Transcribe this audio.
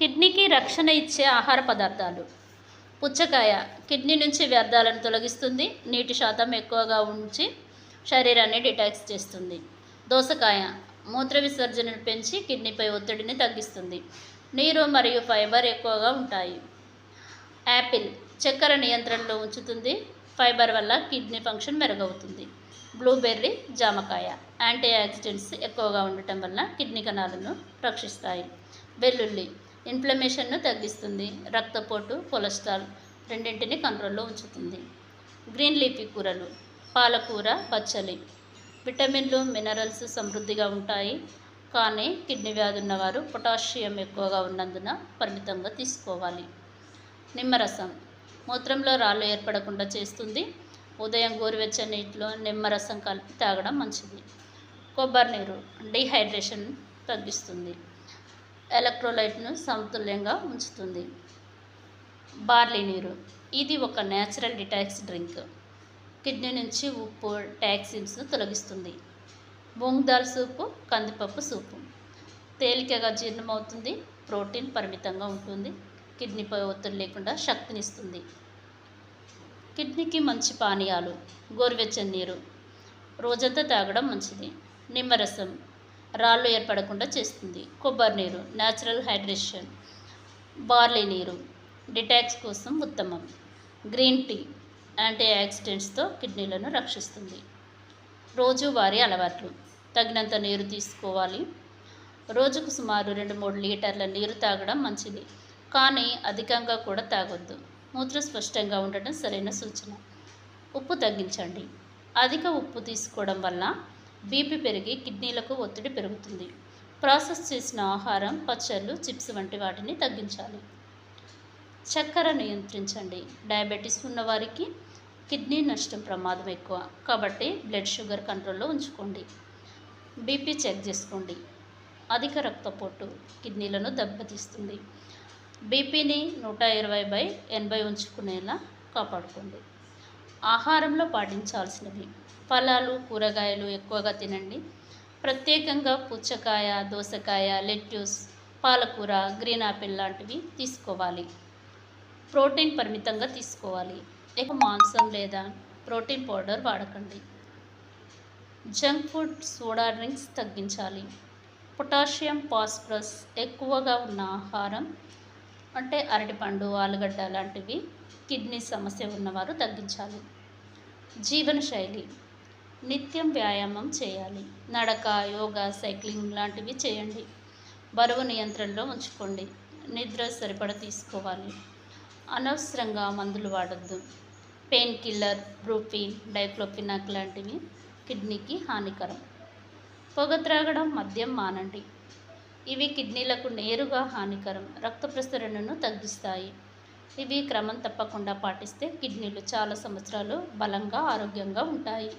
కిడ్నీకి రక్షణ ఇచ్చే ఆహార పదార్థాలు. పుచ్చకాయ కిడ్నీ నుంచి వ్యర్థాలను తొలగిస్తుంది. నీటి శాతం ఎక్కువగా ఉంచి శరీరాన్ని డిటాక్స్ చేస్తుంది. దోసకాయ మూత్ర విసర్జనను పెంచి కిడ్నీపై ఒత్తిడిని తగ్గిస్తుంది. నీరు మరియు ఫైబర్ ఎక్కువగా ఉంటాయి. యాపిల్ చక్కెర నియంత్రణలో ఉంచుతుంది. ఫైబర్ వల్ల కిడ్నీ ఫంక్షన్ మెరుగవుతుంది. బ్లూబెర్రీ జామకాయ యాంటీ ఆక్సిడెంట్స్ ఎక్కువగా ఉండటం వల్ల కిడ్నీ కణాలను రక్షిస్తాయి. వెల్లుల్లి ఇన్ఫ్లమేషన్ను తగ్గిస్తుంది. రక్తపోటు కొలెస్ట్రాల్ రెండింటిని కంట్రోల్లో ఉంచుతుంది. గ్రీన్ లీఫీ కూరలు పాలకూర పచ్చలి విటమిన్లు మినరల్స్ సమృద్ధిగా ఉంటాయి. కానీ కిడ్నీ వ్యాధి ఉన్నవారు పొటాషియం ఎక్కువగా ఉన్నందున పరిమితంగా తీసుకోవాలి. నిమ్మరసం మూత్రంలో రాళ్ళు ఏర్పడకుండా చేస్తుంది. ఉదయం గోరువెచ్చని నీటిలో నిమ్మరసం కలిపి తాగడం మంచిది. కొబ్బరి నీరు డీహైడ్రేషన్ తగ్గిస్తుంది. ఎలక్ట్రోలైట్ను సమతుల్యంగా ఉంచుతుంది. బార్లీ నీరు. ఇది ఒక న్యాచురల్ డిటాక్స్ డ్రింక్. కిడ్నీ నుంచి ఉప్పు టాక్సిన్స్ను తొలగిస్తుంది. మూంగ్ దాల్ సూపు కందిపప్పు సూపు. తేలికగా జీర్ణమవుతుంది ప్రోటీన్ పరిమితంగా ఉంటుంది కిడ్నీపై ఒత్తిడి లేకుండా శక్తినిస్తుంది. కిడ్నీకి మంచి పానీయాలు గోరువెచ్చని నీరు. రోజంతా తాగడం మంచిది. నిమ్మరసం రాళ్ళు ఏర్పడకుండా చేస్తుంది. కొబ్బరి నీరు న్యాచురల్ హైడ్రేషన్ బార్లీ నీరు డిటాక్స్ కోసం ఉత్తమం. గ్రీన్ టీ యాంటీ ఆక్సిడెంట్స్తో కిడ్నీలను రక్షిస్తుంది. రోజువారీ అలవాట్లు. తగినంత నీరు తీసుకోవాలి. రోజుకు సుమారు రెండు మూడు లీటర్ల నీరు తాగడం మంచిది. కానీ అధికంగా కూడా తాగొద్దు. మూత్రం స్పష్టంగా ఉండటం సరైన సూచన. ఉప్పు తగ్గించండి. అధిక ఉప్పు తీసుకోవడం వల్ల బీపీ పెరిగి కిడ్నీలకు ఒత్తిడి పెరుగుతుంది. ప్రాసెస్ చేసిన ఆహారం పచ్చళ్ళు చిప్స్ వంటి వాటిని తగ్గించాలి. చక్కెర నియంత్రించండి. డయాబెటీస్ ఉన్నవారికి కిడ్నీ నష్టం ప్రమాదం ఎక్కువ. కాబట్టి బ్లడ్ షుగర్ కంట్రోల్లో ఉంచుకోండి. బీపీ చెక్ చేసుకోండి. అధిక రక్తపోటు కిడ్నీలను దెబ్బతీస్తుంది. బీపీని నూట ఇరవై బై ఎనభై ఉంచుకునేలా కాపాడుకోండి. ఆహారంలో పాటించాల్సినవి. ఫలాలు కూరగాయలు ఎక్కువగా తినండి. ప్రత్యేకంగా పుచ్చకాయ దోసకాయ లెట్యూస్ పాలకూర గ్రీన్ ఆపిల్ లాంటివి తీసుకోవాలి. ప్రోటీన్ పరిమితంగా తీసుకోవాలి. ఎక్కువ మాంసం లేదా ప్రోటీన్ పౌడర్ వాడకండి. జంక్ ఫుడ్ సోడా డ్రింక్స్ తగ్గించాలి. పొటాషియం ఫాస్ఫరస్ ఎక్కువగా ఉన్న ఆహారం అంటే అరటిపండు ఆలుగడ్డ లాంటివి కిడ్నీ సమస్య ఉన్నవారు తగ్గించాలి. జీవనశైలి. నిత్యం వ్యాయామం చేయాలి. నడక యోగా సైక్లింగ్ లాంటివి చేయండి. బరువు నియంత్రణలో ఉంచుకోండి. నిద్ర సరిపడ తీసుకోవాలి. అనవసరంగా మందులు వాడద్దు. పెయిన్ కిల్లర్ బ్రూఫిన్ డైక్లోపినాక్ లాంటివి కిడ్నీకి హానికరం. పొగ త్రాగడం మద్యం మానండి. ఇవి కిడ్నీలకు నేరుగా హానికరం రక్త ప్రసరణను తగ్గిస్తాయి. ఇవి క్రమం తప్పకుండా పాటిస్తే కిడ్నీలు చాలా సంవత్సరాలు బలంగా ఆరోగ్యంగా ఉంటాయి.